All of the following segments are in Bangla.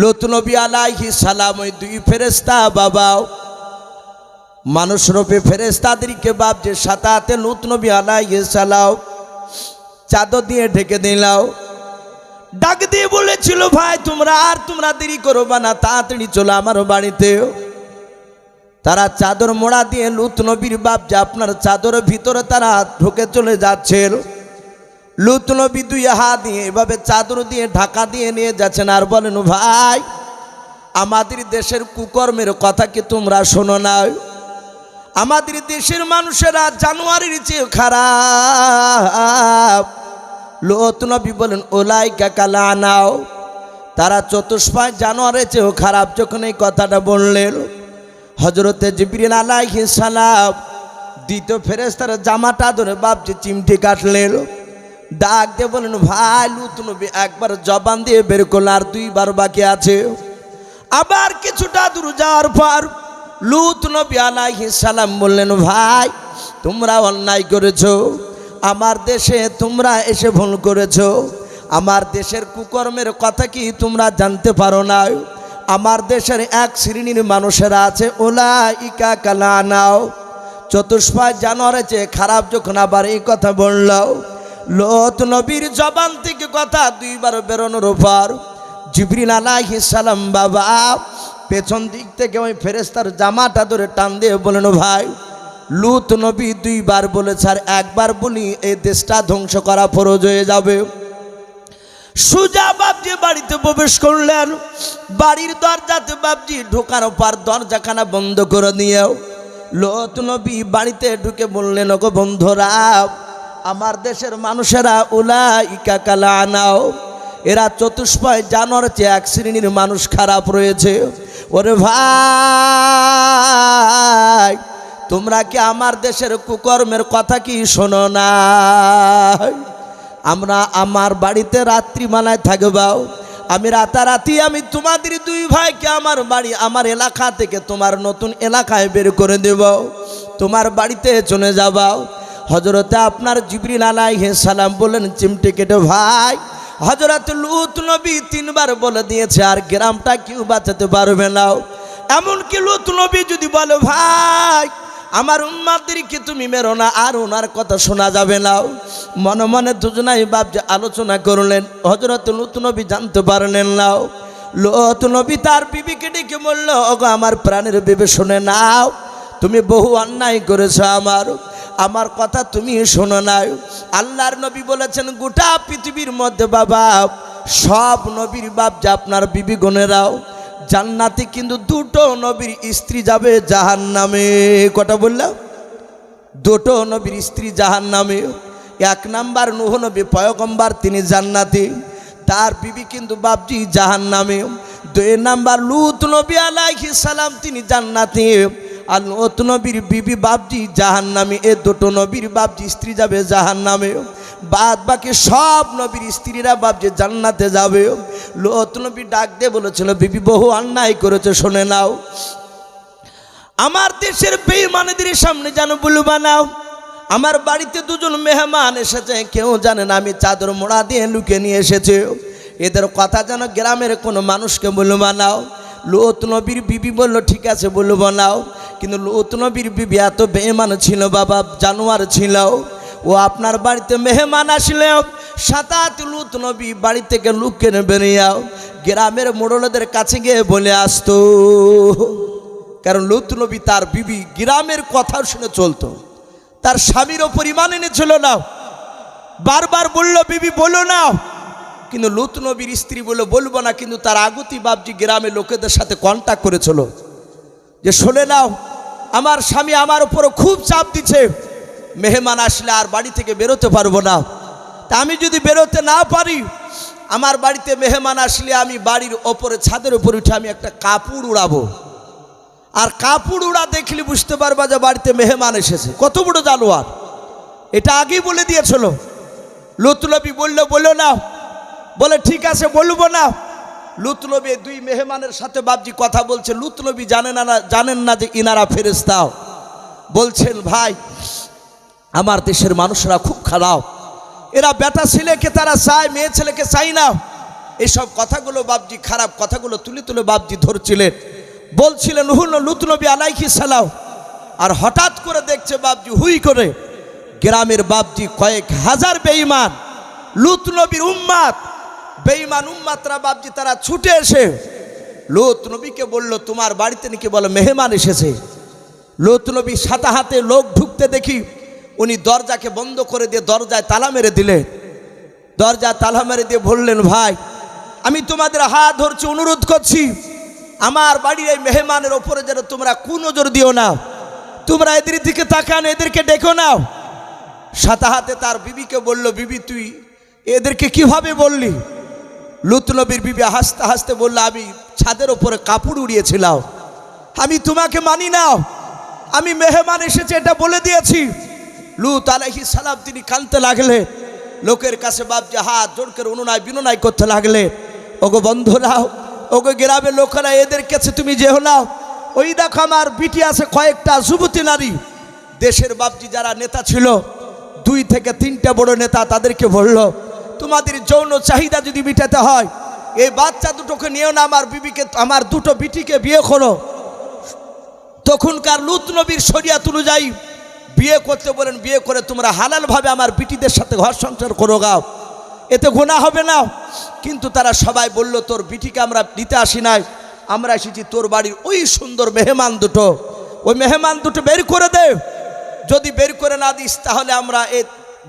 লুতনবী আলাইহি সালাম ওই দুই ফেরেস্তা বাবাও। মানুষ রূপে ফেরেস্তাদেরকে বাপ যে সাতাতে লুতনবী আলাইহি সালাম চাদর দিয়ে ঢেকে দিলাও। ডাক দিয়ে বলেছিল, ভাই, তোমরা আর তোমরা দেরি করবা না, তাড়াতাড়ি চলো আমার বাড়িতে। তারা চাদর মোড়া দিয়ে লুত নবীর বাপ যে আপনার চাদরের ভিতরে তারা ঢুকে চলে যাচ্ছিল। লুত নবী দুই হাত দিয়ে, এভাবে চাদর দিয়ে, ঢাকা দিয়ে নিয়ে যাচ্ছেন। আর বলেন ভাই, আমাদের দেশের কুকর্মের কথা কি তোমরা শোনো না? আমাদের দেশের মানুষেরা জানুয়ারির চেয়ে খারাপ। লোত নবী বলেন ওলাই কাকালা আনাও তারা চতুষ্পায় জানোয়ারের চেয়েও খারাপ। যখন এই কথাটা বললেন হজরতে জিবরিল আলাইহি সালাম, দ্বিতীয় ফেরেস্তার জামাটা ধরে বাপজি চিমটি কাটলেন। ডাক দিয়ে বলেন, ভাই, লুত নবী, একবার জবান দিয়ে বের করল আর দুইবার বাকি আছে। আবার কিছুটা দূর যাওয়ার পর লুত নবী আলাইহি সালাম বললেন, ভাই, তোমরা অন্যায় করেছ। আমার দেশে তোমরা এসে ভুল করেছ। আমার দেশের কুকর্মের কথা কি তোমরা জানতে পারো না? আমার দেশের এক শ্রেণির মানুষেরা আছে ওলা ইকা কালা নাও চতুষ্পায় জানোয়ারে চেয়ে খারাপ যখন আবার এই কথা বলল। লোত নবীর জবান থেকে কথা দুইবার বেরোনোর উপর জিবরিল আলাইহিস সালাম বাবা, পেছন দিক থেকে ওই ফেরেস্তার জামাটা ধরে টান দিয়ে বলেন ভাই, লুত নবী দুইবার বলেছে আর একবার বলি এই দেশটা ধ্বংস করা ফরজ হয়ে যাবে। সুজা বাবজি বাড়িতে প্রবেশ করলেন। বাড়ির দরজাতে বাবজি ঢোকার পর দরজাখানা বন্ধ করে দিয়েও। লোত নবী বাড়িতে ঢুকে বললেন, ওগো বন্ধুরা আমার দেশের মানুষেরা উলা ইকা কালা আনাও এরা চতুষ্পয় জানোয়ার চেয়ে এক শ্রেণির মানুষ খারাপ রয়েছে। ওরে ভাই, তোমরা কি আমার দেশের কুকর্মের কথা কি শোনো না আমরা আমার বাড়িতে রাত্রিমালায় থাকবাও। আমি রাতারাতি আমি তোমাদের দুই ভাইকে আমার বাড়ি, আমার এলাকা থেকে তোমার নতুন এলাকায় বের করে দেব। তোমার বাড়িতে চলে যাবাও। হজরতে আপনার জিবরিল আলাইহে সালাম বলেন চিমটি কেটে ভাই হজরত লুত নবী তিনবার বলে দিয়েছে, আর গ্রামটা কেউ বাঁচাতে পারবে না। এমনকি লুত নবী যদি বলো, ভাই, আমার উম্মাদেরকে তুমি মেরো না, আর ওনার কথা শোনা যাবে না। মনে মনে দুজনাই বাপ যে আলোচনা করলেন হজরত লুত নবী জানতে পারলেন না। লত নবী তার বিবিকে ডেকে বলল, ওগো, আমার প্রাণের বিবে, শুনে নাও, তুমি বহু অন্যায় করেছ আমার। আমার কথা তুমি শোনো নাই। আল্লাহর নবী বলেছেন, গোটা পৃথিবীর মধ্যে বাবা, সব নবীর বাপ যে আপনার বিবি গণেরাও জান্নাতে কিন্তু দুটো নবীর স্ত্রী যাবে জাহান নামে কটা বললাম? দুটো নবীর স্ত্রী জাহান নামে এক নাম্বার নুহ নবী, পয়গম্বার, তিনি জান্নাতি। তার বিবি কিন্তু বাপজি জাহান নামে দুই নাম্বার লুত নবী আলাইহি সালাম, তিনি জান্নাতি। আর লত নবীর বিবি বাপজি জাহান নামে এ দুটো নবীর বাপজি, স্ত্রী যাবে জাহান নামে বাদ বাকি সব নবীর স্ত্রীরা বাপজি জান্নাতে যাবে। লত নবী ডাক দিয়ে বলেছিল, বিবি, বহু অন্যায় করেছে, শুনে নাও। আমার দেশের বেইমানেদের সামনে যেন বলু বানাও। আমার বাড়িতে দুজন মেহমান এসেছে, কেউ জানে না, আমি চাদর মোড়া দিয়ে লুকে নিয়ে এসেছে। এদের কথা যেন গ্রামের কোনো মানুষকে বলু বানাও। লোত নবীর বিবি বলল, ঠিক আছে, বলু বানাও। কিন্তু লোত নবীর বিবি এত বেইমান ছিল, বাবা জানোয়ার ছিল। ও আপনার বাড়িতে মেহমান আসলে, সাতাত লুত নবী বাড়ি থেকে লুকে বেরিয়াও গ্রামের মোড়লদের কাছে গিয়ে বলে আসতো। কারণ লুত নবী তার বিবি গ্রামের কথা শুনে চলতো। তার স্বামীর ওপর ইমান এনেছিল না। বারবার বলল, বিবি, বলো না। কিন্তু লুত নবীর স্ত্রী বলে, বলব না। কিন্তু তার আগতি বাবজি গ্রামের লোকেদের সাথে কন্ট্যাক্ট করেছিল। যে শোনে নাও, আমার স্বামী আমার উপরও খুব চাপ দিচ্ছে। মেহমান আসলে আর বাড়ি থেকে বেরোতে পারব না। তা আমি যদি বেরোতে না পারি, আমার বাড়িতে মেহমান আসলে আমি বাড়ির ওপরে, ছাদের উপরে উঠে আমি একটা কাপড় উড়াবো। আর কাপড় উড়া দেখলে বুঝতে পারবা যে বাড়িতে মেহমান এসেছে। কত বড় জানোয়ার। এটা আগেই বলে দিয়েছিল। লুতলবি বলল বলল না। বলে, ঠিক আছে, বলব না। লুতলবি দুই মেহমানের সাথে বাবজি কথা বলছে লুতলবি জানেন না জানেন না যে ইনারা ফেরেস্তাও বলছেন, ভাই, আমার দেশের মানুষরা খুব খারাপ। এরা বেটা ছেলেকে তারা চায়, মেয়ে ছেলেকে চাই না। এইসব কথাগুলো বাবজি খারাপ কথাগুলো তুলে তুলে বাবজি ধরছিলেন। বলছিলেন হুন লুতনবী আলাইহি সালাও আর হঠাৎ করে দেখছে বাবজি হুই করে, গ্রামের বাবজি কয়েক হাজার বেঈমান, লুত নবীর উম্মাত বেঈমান উম্মাতরা বাবজি তারা ছুটে এসে, লুত নবীকে বলল, তোমার বাড়িতে নাকি বলে মেহমান এসেছে? লুত নবী সাথে হাতে লোক ঢুকতে দেখি, উনি দরজাকে বন্ধ করে দিয়ে দরজায় তালা মেরে দিলেন। দরজা তালা মেরে দিয়ে বললেন, ভাই, আমি তোমাদের হাত ধরছি, অনুরোধ করছি, আমার বাড়ির এই মেহমানের ওপরে যেন তোমরা কুনজর দিও না। তোমরা এদের দিকে তাকান, এদেরকে ডেকো নাও। সাথে হাতে তার বিবিকে বলল, বিবি, তুই এদেরকে কীভাবে বললি? লুত নবীর বিবি হাসতে হাসতে বলল, আমি ছাদের ওপরে কাপড় উড়িয়েছিলাম। আমি তোমাকে মানি না। আমি মেহমান এসেছে, এটা বলে দিয়েছি। লুত আলাইহি সালাম তিনি কানতে লাগলে। লোকের কাছে বাপজি হাত জোর করে অনুনয় বিনয় করতে লাগলে। ওগো বন্ধুরাও ওগো গ্রামের লোকেরা, এদের কাছে তুমি যেও নাও ওই দেখো আমার বিটি আছে কয়েকটা যুবতী নারী। দেশের বাপজি যারা নেতা ছিল, দুই থেকে তিনটা বড় নেতা তাদেরকে বলল তোমাদের যৌন চাহিদা যদি মিটাতে হয়, এই বাচ্চা দুটোকে নিয়েও না, আমার বিবিকে, আমার দুটো বিটিকে বিয়ে করো। তখনকার লুত নবীর শরিয়াত অনুযায়ী বিয়ে করতে বলেন, বিয়ে করে তোমরা হালালভাবে আমার বিটিদের সাথে ঘর সংসার করো গাও। এতে গোনা হবে না। কিন্তু তারা সবাই বলল, তোর বিটিকে আমরা নিতে আসি নাই। আমরা এসেছি তোর বাড়ির ওই সুন্দর মেহমান দুটো। ওই মেহমান দুটো বের করে দে। যদি বের করে না দিস, তাহলে আমরা এ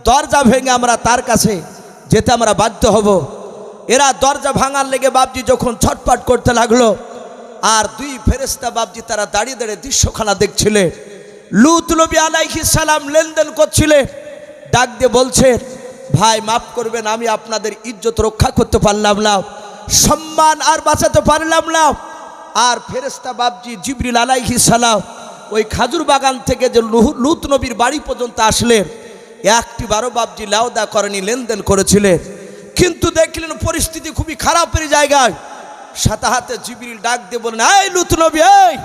দরজা ভেঙে আমরা তার কাছে যেতে আমরা বাধ্য হব। এরা দরজা ভাঙার লেগে বাবজি যখন ছটপট করতে লাগল, আর দুই ফেরেস্তা বাবজি তারা দাঁড়িয়ে দাঁড়িয়ে দৃশ্যখানা দেখছিলে। লুত নবী আলাইহি সালাম লেনদেন করছিলে। ডাক দিয়ে বলছে, ভাই, মাফ করবেন, আমি আপনাদের ইজ্জত রক্ষা করতে পারলাম না, সম্মান আর বাঁচাতে পারলাম না। আর ফেরেস্তা বাবজি জিবরিল আলাইহি সালাম ওই খাজুর বাগান থেকে যে লুত নবীর বাড়ি পর্যন্ত আসলেন। একটি বারো বাবজি লাউদা করেনি, লেনদেন করেছিলেন কিন্তু দেখলেন পরিস্থিতি খুবই খারাপের জায়গায়। সাথে হাতে জিবরিল ডাক দিয়ে বলেন এই লুত নবী, এই!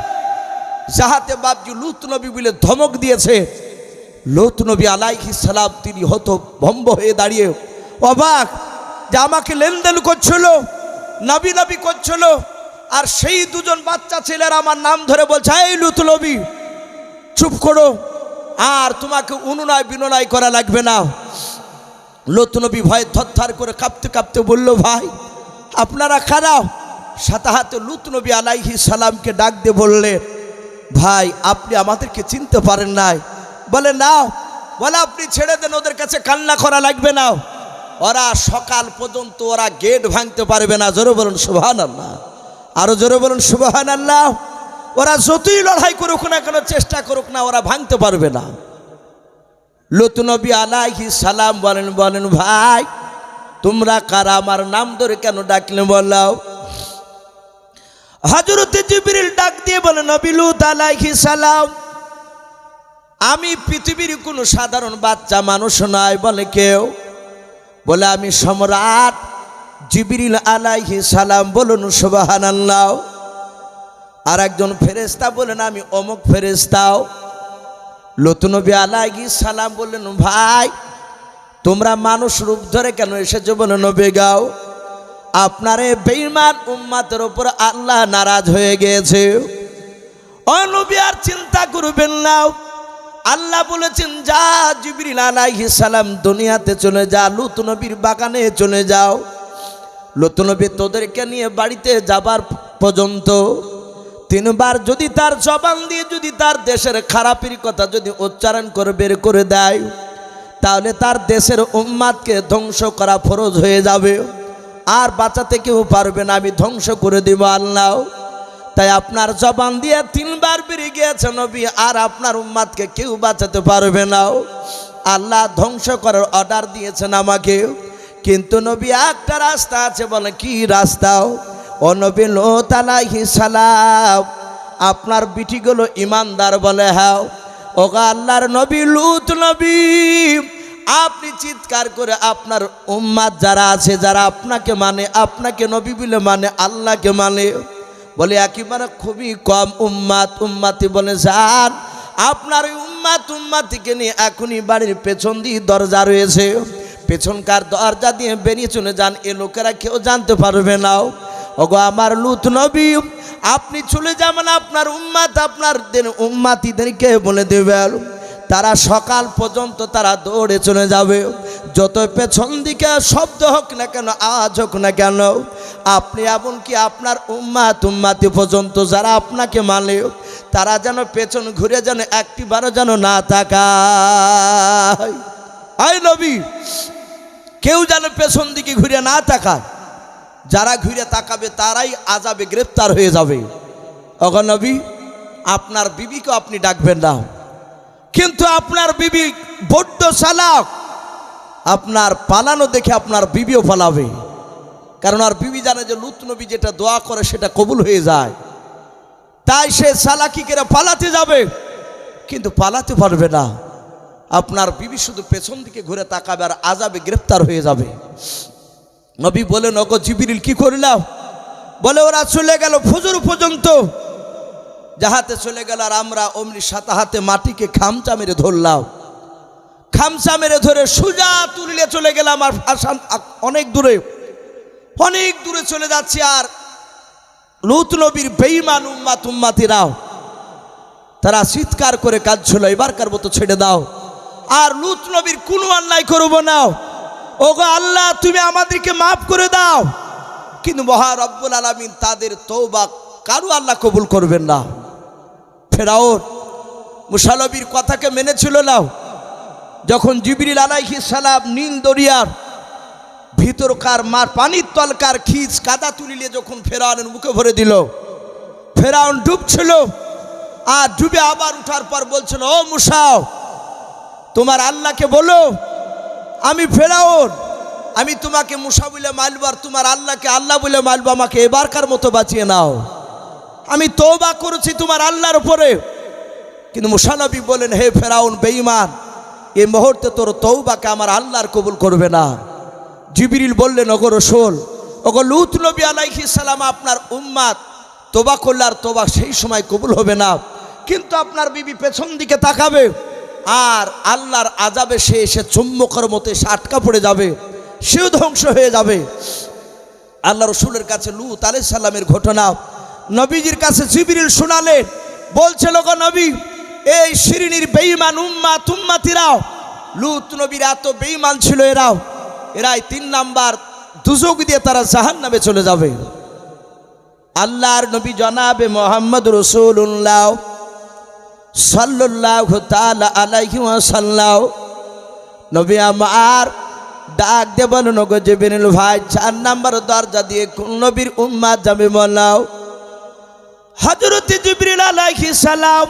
যাহাতে বাবজি লুত নবী বলে ধমক দিয়েছে। লুত নবী আলাইহি সালাম তিনি হত ভম্ব হয়ে দাঁড়িয়ে অবাক যে আমাকে লেনদেন করছিল, নবী নবী করছিল, আর সেই দুজন বাচ্চা ছেলেরা আমার নাম ধরে বলছে, এই লুত নবী, চুপ করো। আর তোমাকে অনুনয় বিনয় করা লাগবে না। লতুনবী ভয়ে থরথর করে কাঁপতে কাঁপতে বলল, ভাই, আপনারা খারাপ? সাথে হাতে লুতনবী আলাইহি সালামকে ডাক দিয়ে বললেন ভাই, আপনি আমাদেরকে চিনতে পারেন নাই। বলে, না। বলে, আপনি ছেড়ে দেন, ওদের কাছে কান্না করা লাগবে না। ওরা সকাল পর্যন্ত ওরা গেট ভাঙতে পারবে না। জোরে বলুন সুবাহান আল্লাহ আরও জোরে বলুন সুবাহান আল্লাহ ওরা যতই লড়াই করুক না কেন, চেষ্টা করুক না, ওরা ভাঙতে পারবে না। লতুনবী আলাইহি সালাম বলেন বলেন, ভাই, তোমরা কারা? আমার নাম ধরে কেন ডাকলে বলাও হজরতে জিবরিল ডাক দিয়ে বলে নবী লুত আলাইহি সালাম, আমি পৃথিবীর কোনো সাধারণ বাচ্চা মানুষ নয়, বলে কেউ। বলে, আমি সম্রাট জিবরিল আলাইহি সালাম, বলুন, সুবহানাল্লাহ। আর একজন ফেরেস্তা বলেন আমি অমুক ফেরেস্তাও লতুনবী আলাইহি সালাম বললেন, ভাই, তোমরা মানুষ রূপ ধরে কেন এসেছ? বলে, নবী গাও, আপনার এই বেঈমান উম্মাতের ওপর আল্লাহ নারাজ হয়ে গিয়েছে। অনবী আর চিন্তা করবেন না। আল্লাহ বলেছেন, যা জিবরিল আলাইহি সালাম দুনিয়াতে চলে যা, লুত নবীর বাগানে চলে যাও। লুত নবী তোদেরকে নিয়ে বাড়িতে যাবার পর্যন্ত তিনবার যদি তার জবান দিয়ে যদি তার দেশের খারাপের কথা যদি উচ্চারণ করে বের করে দেয়, তাহলে তার দেশের উম্মাদকে ধ্বংস করা ফরজ হয়ে যাবে। আর বাঁচাতে কেউ পারবে না, আমি ধ্বংস করে দিব আল্লাহ। তাই আপনার জবান দিয়ে তিনবার বেরিয়ে গিয়েছে নবী, আর আপনার উম্মাদকে কেউ বাঁচাতে পারবে না। আল্লাহ ধ্বংস করার অর্ডার দিয়েছেন আমাকে। কিন্তু নবী একটা রাস্তা আছে, বলে কি রাস্তাও ও নবী লোতালাহি সালাম, আপনার বিটিগুলো ইমানদার বলে হ্যাঁ ওগা আল্লাহর নবী লুত নবী, আপনি চিৎকার করে আপনার উম্মাদ যারা আছে, যারা আপনাকে মানে আপনাকে নবী বলে মানে আল্লাহকে মানে বলে একেবারে খুবই কম উম্মাত উম্মাতি বলে যান। আপনার উম্মাত উম্মাতিকে নিয়ে এখনই বাড়ির পেছন দিয়ে দরজা রয়েছে। পেছনকার দরজা দিয়ে বেরিয়ে চলে যান, এ লোকেরা কেউ জানতে পারবে না। ওগো আমার লুত নবী, আপনি চলে যাবেন আপনার উম্মাত আপনার উম্মাতিদেরকে বলে দেবেন তারা সকাল পর্যন্ত তারা দৌড়ে চলে যাবে। যত পেছন দিকে শব্দ হোক না কেন, আওয়াজ হোক না কেন, আপনি এমনকি আপনার উম্মাত উম্মাতি পর্যন্ত যারা আপনাকে মানে তারা যেন পেছন ঘুরে যেন একটিবারও যেন না তাকায়। আই নবী, কেউ যেন পেছন দিকে ঘুরে না তাকায়। যারা ঘুরে তাকাবে তারাই আজাবে গ্রেপ্তার হয়ে যাবে। অগনবী আপনার বিবিকে আপনি ডাকবেন না। কিন্তু আপনার বিবি বড্ড চালাক। আপনার পালানো দেখে আপনার বিবিও পালাবে। কারণ আর বিবি জানে যে লুত নবী যেটা দোয়া করে সেটা কবুল হয়ে যায়। তাই সে চালাকি করে পালাতে যাবে। কিন্তু পালাতে পারবে না। আপনার বিবি শুধু পেছন দিকে ঘুরে তাকাবে আর আজাবে গ্রেপ্তার হয়ে যাবে। নবী বলেন অগো জিবিরিল, কি করলাম? বলে, ওরা চলে গেল ফজর পর্যন্ত। যাহাতে চলে গেল, আর আমরা অমনি সাতা হাতে মাটিকে খামচা মেরে ধরলাম। খামচা মেরে ধরে সুজা তুলিলে চলে গেলাম, আর আসাম অনেক দূরে। অনেক দূরে চলে যাচ্ছি, আর লুত নবীর বেইমান উম্মা তুম্মাতিরাও তারা চিৎকার করে কাজ কাঁদছিল, এবারকার মতো ছেড়ে দাও। আর লুত নবীর কোনো অন্যায় করব না। ওগো আল্লাহ, তুমি আমাদেরকে মাফ করে দাও। কিন্তু মহা রব্বুল আলমিন তাদের তৌবা কারু আল্লাহ কবুল করবেন না। ফেরাউন মুসালবির কথাকে মেনেছিল না যখন জিবরিল আলাইহি সালাম নীল দরিয়ার ভিতরকার মার পানির তলকার খিচ কাদা তুলিলে যখন ফেরাউনের মুখে ভরে দিল, ফেরাউন ডুবছিল আর ডুবে আবার উঠার পর বলছিল, ও মুসাও, তোমার আল্লাহকে বলো আমি ফেরাউন, আমি তোমাকে মুসা বলে মারবো আর তোমার আল্লাহকে আল্লাহ বলে মারবো, আমাকে এবারকার মতো বাঁচিয়ে নাও। আমি তৌবা করেছি তোমার আল্লাহর উপরে। কিন্তু মুসানবী বলেন, হে ফেরাউন, বেঈমান এই মুহূর্তে তোর তৌবাকে আমার আল্লাহর কবুল করবে না। জিবিরিল বললেন, ওগো রসুল, ওগো লুত নবী আলাইহি সালাম আপনার উম্মাদ তোবা করলে আর তোবা সেই সময় কবুল হবে না। কিন্তু আপনার বিবি পেছন দিকে তাকাবে আর আল্লাহর আজাবে সে এসে চুম্বকর মতো এসে আটকা পড়ে যাবে, সেও ধ্বংস হয়ে যাবে। আল্লাহ রসুলের কাছে লুত আলাই সাল্লামের ঘটনা, নবীজির কাছে জিবিরিল শোনালেন বলছিল গো নবী, এই শিরিনির বেঈমান উম্মা তুম্মাতিরাও লুত নবীর এত বেঈমান ছিল এরাও, এরাই তিন নাম্বার দুজক দিয়ে তারা জাহান নামে চলে যাবে। আল্লাহর নবী জনাবে মোহাম্মদ রসুল্লাহ সাল্লাহ তালা আলাইহি সাল্লাহ নবী আমার ডাক দে বলো নগো জেবিনুল ভাই, চার নাম্বার দরজা দিয়ে কোন নবীর উম্মা যাবে বলাও? হজরত জিবরিল আলাইহি সালাম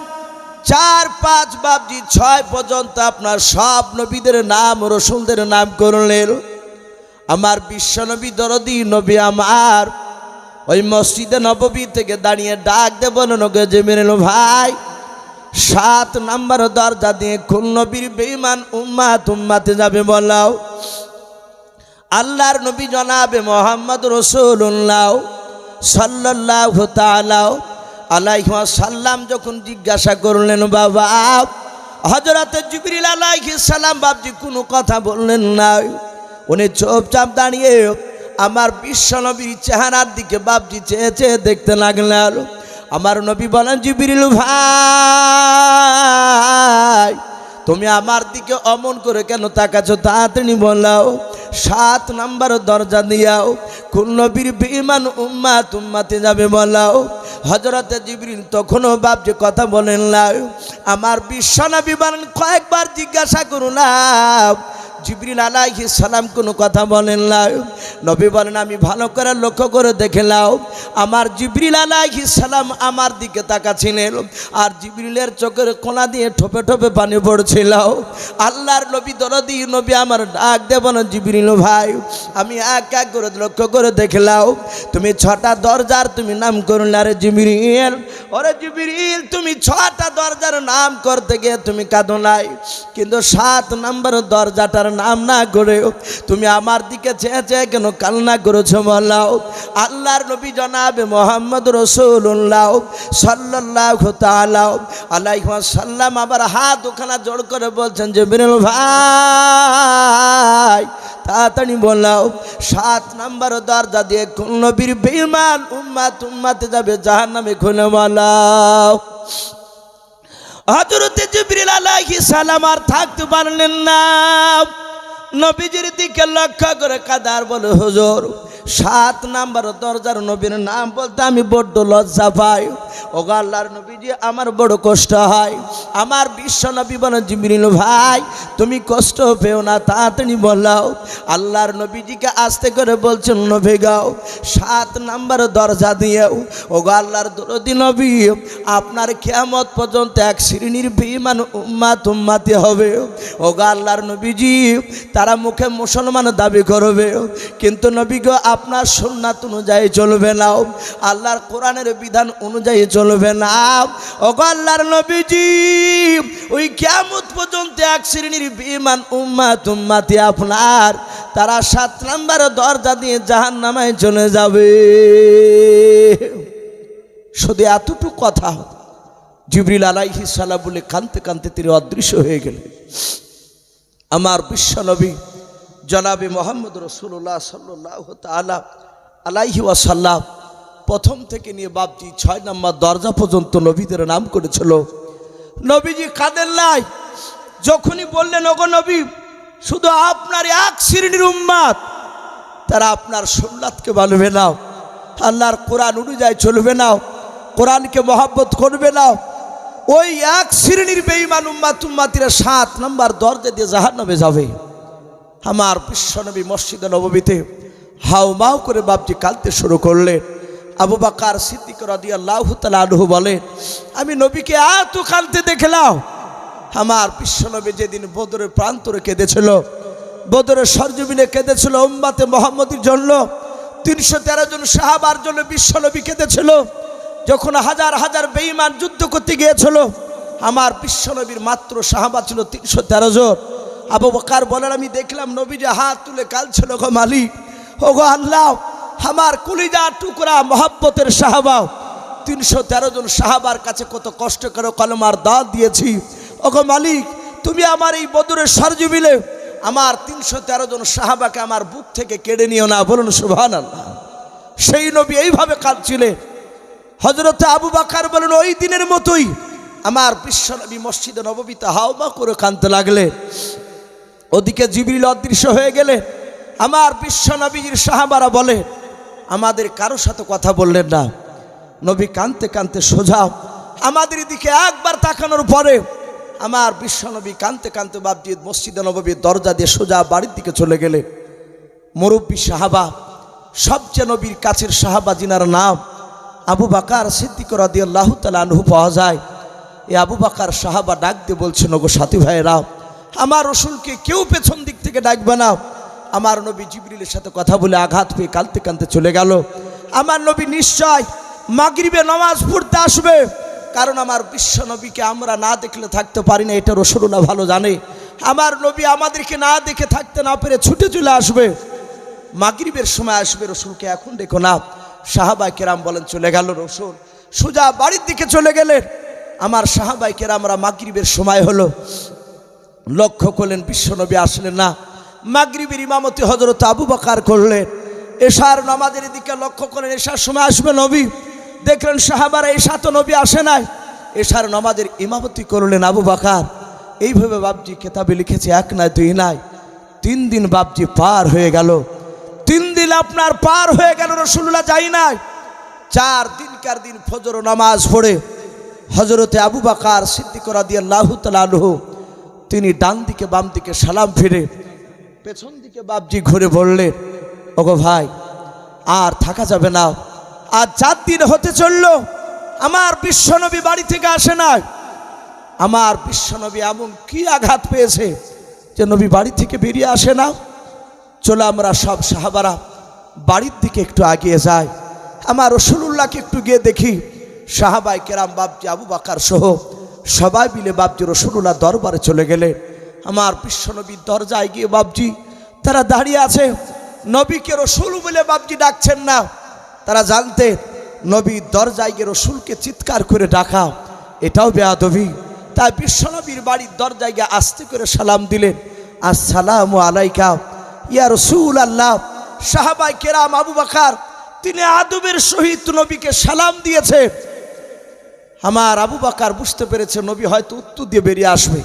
চার, পাঁচ বাবজি ছয় পর্যন্ত আপনার সব নবীদের নাম, রসুলদের নাম করলেন। আমার বিশ্বনবী দরদি, নবী আমার ওই মসজিদে নববী থেকে দাঁড়িয়ে ডাক দে বলো নগো জেবিনুল ভাই সাত নাম্বার দরজা দিয়ে নবীর বেইমান উম্মা তুম্মাতে যাবে বলাও। আল্লাহর নবী জনাবে মোহাম্মদ রসুল্লাহ সাল্লাহ তালাও আলাইহা সাল্লাম যখন জিজ্ঞাসা করলেন, বাবা হজরত জিবরিল আলাইহি সালাম বাবজি কোনো কথা বললেন না উনি চুপচাপ দাঁড়িয়ে আমার বিশ্ব নবীর চেহারার দিকে বাবজি চেয়ে চেয়ে দেখতে লাগলেন। আমার নবী বলেন, জিবরিল ভাই, তুমি আমার দিকে অমন করে কেন তাকাচ্ছ তাড়াতাড়ি বলাও। সাত নাম্বার দরজা দিয়াও। কোন নবীর বিমান উম্মা তুম্মাতে যাবে বলাও। হজরতে জিবরিন তখনও বাপ যে কথা বলেন না আমার বিশ্বনবী বলেন, কয়েকবার জিজ্ঞাসা করুন জিবরিল আলাইহি সালাম কোনো কথা বলেন না। নবী বলেন, আমি ভালো করে লক্ষ্য করে দেখে নাও, আমার জিবরিল আলাইহি সালাম আমার দিকে তাকাছিলেন আর জিবরিলের চোখের কোনা দিয়ে ঠোপে ঠোপে পানি পড়ছিল। আল্লাহর নবী দরদি, নবী আমার ডাক দেব না জিবরিল ভাই, আমি এক এক করে লক্ষ্য করে দেখলাও তুমি ছটা দরজার তুমি নাম করলে আরে জিবরিল। ওরে জিবিরিল, তুমি ছটা দরজার নাম করতে গিয়ে তুমি কাঁদো নাই, কিন্তু সাত নাম্বার দরজাটার নাম না করে তুমি আমার দিকে চেয়ে চেয়ে কেন কান্না করেছ বলাও আল্লাহর নবী জনাবে মোহাম্মদ রসুল্লাহ সাল্লাহ আলাইহ সাল্লাম আবার হাত ওখানা জোড় করে বলছেন যে বিরল ভাই, তাড়াতাড়ি বললাও সাত নাম্বার দরজা দিয়ে কোন নবীর বেমান উম্মাত উম্মাতে যাবে জাহান নামে খুলে বলাও হজরতে জিবরিল আলাইহিস সালাম আর থাকতে পারলেন না। নবীজির দিকে লক্ষ্য করে কাদার বলে, হুজুর, সাত নাম্বার দরজার নবীর নাম বলতে আমি বড্ড লজ্জা পাই। ও আল্লাহর নবীজি, আমার বড় কষ্ট হয়। আমার বিশ্ব নবী বলে, জিবরিল ভাই, তুমি কষ্ট পেও না, তাড়াতাড়ি বললাও আল্লাহর নবীজিকে আস্তে করে বলছেন নভে গাও সাত নাম্বার দরজা দিয়েও ও আল্লাহর দরদি নবী, আপনার কেয়ামত পর্যন্ত এক শ্রেণির বিমান উম্মাত উম্মাতি হবে। ও আল্লাহর নবীজি, তারা মুখে মুসলমান দাবি করবে, কিন্তু নবী গো, আপনার সুন্নাত অনুযায়ী চলবে না। আল্লাহর কোরআনের বিধান অনুযায়ী চলবে না। ও আল্লাহর নবীজি, ওই কেয়ামত পর্যন্ত এক শ্রেণির বিমান উম্মাত উম্মাতি আপনার, তারা সাত নাম্বার দরজা দিয়ে জাহান নামায় চলে যাবে। শুধু এতটুকু কথা জিবরিল আলাইহি সালাম বলে কানতে কানতে তিনি অদৃশ্য হয়ে গেলেন আমার বিশ্বনবী জনাবে মোহাম্মদ রসুল্লাহ সাল্লাহ তালা আলাইহি ওয়াসাল্লাম প্রথম থেকে নিয়ে বাপজি ছয় নম্বর দরজা পর্যন্ত নবীদের নাম করেছিল। নবীজি কাদের লাই যখনই বললেন, ওগো নবী, শুধু আপনার এক শ্রেণির উম্মাদ, তারা আপনার সুন্নাতকে মানবে নাও আল্লাহর কোরআন অনুযায়ী চলবে নাও কোরআনকে মহাব্বত করবে নাও ওই এক শ্রেণির বেইমান উম্মাত উম্মাতিরা সাত নম্বর দরজা দিয়ে জাহান নামে যাবে। আমার বিশ্বনবী মসজিদে নবমীতে হাউ মাউ করে বাপজি কালতে শুরু করলেন। আবু বাকার সিদ্দিক আনহু বলেন, আমি নবীকে এত কালতে দেখলাম। আমার বিশ্বনবী যেদিন বদরের প্রান্তরে কেঁদেছিল, বদরের সরজমিনে কেঁদেছিল, উম্মাতে মোহাম্মদীর জন্য তিনশো তেরো জন সাহাবার জন্য বিশ্বনবী কেঁদেছিল, যখন হাজার হাজার বেঈমান যুদ্ধ করতে গিয়েছিল, আমার বিশ্বনবীর মাত্র সাহাবা ছিল তিনশো তেরো জন। আবু বকার বলেন, আমি দেখলাম নবী যে হাত তুলে কালছিল গো মালিক। ও গো আল্লাহ আমার কুলিজা টুকরা মহাব্বতের সাহাবা, তিনশো তেরো জন সাহাবার কাছে কত কষ্ট করে কলমার দাঁত দিয়েছি। ওগো মালিক, তুমি আমার এই বদরের সরজুবিলে আমার তিনশো তেরো জন সাহাবাকে আমার বুক থেকে কেড়ে নিও না, বলুন সুভান আল্লাহ সেই নবী এইভাবে কাঁদছিলেন হজরত আবু বাকার বলেন ওই দিনের মতোই আমার বিশ্বনবী মসজিদে নবমীতে হাওমা করে কানতে লাগলে। ওদিকে জিবিল অদৃশ্য হয়ে গেলে। আমার বিশ্বনবীর সাহাবারা বলে আমাদের কারোর সাথে কথা বললেন না। নবী কানতে কানতে সোজা। আমাদের দিকে একবার তাকানোর পরে আমার বিশ্বনবী কানতে কানতে বাবজি মসজিদে নবীর দরজা দিয়ে সোজা বাড়ির দিকে চলে গেলে। মুরব্বী সাহাবা, সবচেয়ে নবীর কাছের সাহাবা জিনার নাম আবু বাকার সিদ্দিক রাদি আল্লাহ আনহু পাওয়া যায়। এ আবু বাকার সাহাবা ডাক দিয়ে বলছেন ওগো সাথী ভাইয়েরা, আমার রসুলকে কেউ পেছন দিক থেকে ডাকবে না। আমার নবী জিবরিলের সাথে কথা বলে আঘাত পেয়ে কালতে কানতে চলে গেল। আমার নবী নিশ্চয় মাগরিবে নামাজ পড়তে আসবে। কারণ আমার বিশ্ব নবীকে আমরা না দেখলে থাকতে পারি না এটা রসুল্লাহ ভালো জানে। আমার নবী আমাদেরকে না দেখে থাকতে না পেরে ছুটে চলে আসবে। মাগরিবের সময় আসবে রসুলকে, এখন দেখো না। সাহাবাই কেরাম বলেন, চলে গেল রসুল। সোজা বাড়ির দিকে চলে গেলেন। আমার সাহাবাই কেরামরা মাগরিবের সময় হলো। লক্ষ্য করলেন বিশ্বনবী আসলেন না। মাগরিবের ইমামতি হজরত আবু বাকার করলেন। এশার নামাজের দিকে লক্ষ্য করেন, এশার সময় আসবে নবী। দেখলেন সাহাবারা এশা তো নবী আসে নাই। এশার নামাজের ইমামতি করলেন আবু বাকার। এইভাবে বাবজি কেতাবে লিখেছে, এক নাই, দুই নাই। তিন দিন বাবজি পার হয়ে গেল। তিন দিন আপনার পার হয়ে গেল রসুল্লাহ যাই নাই। চার দিনকার দিন ফজর নামাজ পড়ে। হজরতে আবু বাকার সিদ্দিকরা দিয়ে আল্লাহ তালহ তিনি ডান দিকে বাম দিকে সালাম ফিরে। পেছন দিকে বাবজি ঘুরে বললেন ওগো ভাই, আর থাকা যাবে না। আর চার দিন হতে চলল, আমার বিশ্বনবী বাড়ি থেকে আসে না আমার বিশ্বনবী এমন কি আঘাত পেয়েছে যে নবী বাড়ি থেকে বেরিয়ে আসে না? চলে আমরা সব সাহাবারা বাড়ির দিকে একটু আগিয়ে যাই। আমার রসুল্লাহকে একটু গিয়ে দেখি। সাহাবাই কেরাম বাবজি আবু বাকার সহ সবাই মিলে বাবজি রসুল্লাহ দরবারে চলে গেলেন আমার বিশ্বনবীর দরজায় গিয়ে বাবজি তারা দাঁড়িয়ে আছে। নবীকে রসুল বলে বাবজি ডাকছেন না। তারা জানতে নবীর দরজায় গিয়ে রসুলকে চিৎকার করে ডাকা। এটাও বেয়াদবি। তাই বিশ্বনবীর বাড়ির দরজায় গিয়ে আস্তে করে সালাম দিলেন। আসসালামু আলাইকা, ইয়া রসুল আল্লাহ সাহাবাই কেরাম আবু বাকার, তিনি আদবের সহিত নবীকে সালাম দিয়েছে। আমার আবু বাকার বুঝতে পেরেছে, নবী হয়তো উত্তর দিয়ে বেরিয়ে আসবে।